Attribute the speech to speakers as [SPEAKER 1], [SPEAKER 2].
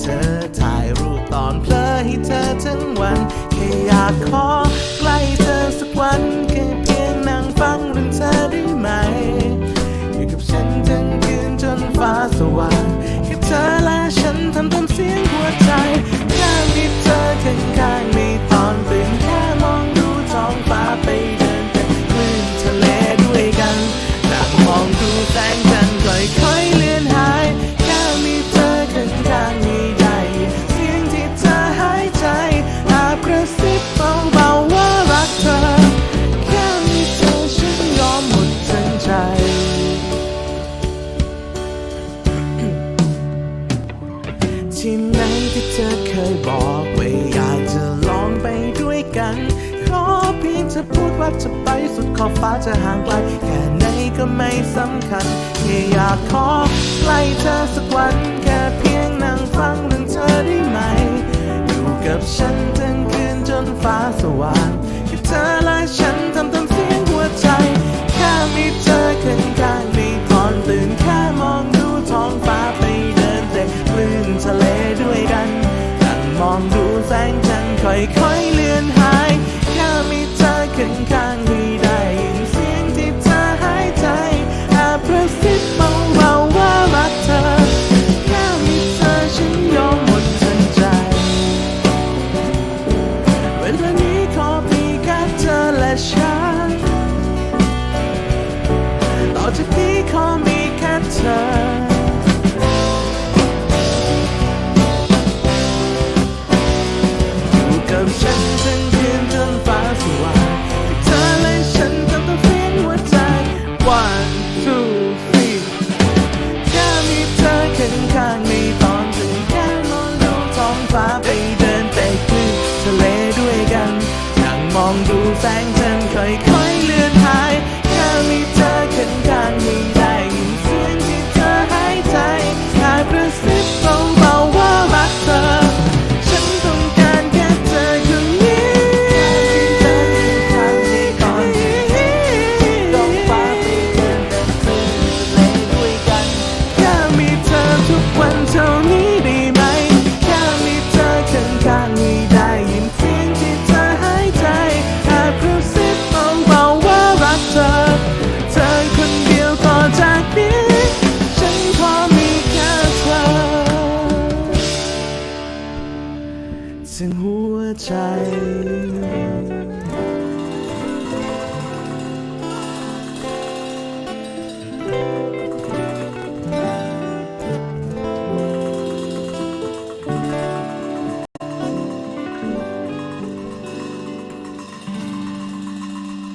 [SPEAKER 1] เธอถ่ายรูปตอนเพลิน ที่ไหนที่เธอเคยบอกว่าอยากจะลองไปด้วยกัน ขอเพียงจะพูดว่าจะไปสุดขอบฟ้าจะห่างไกล แค่ไหนก็ไม่สำคัญแค่อยากขอใกล้เธอสักวัน แค่เพียงนั่งฟังเรื่องเธอได้ไหม อยู่กับฉันทั้งคืนจนฟ้าสว่างแค่เธอและฉัน ใ开 something. ถึงหัวใจ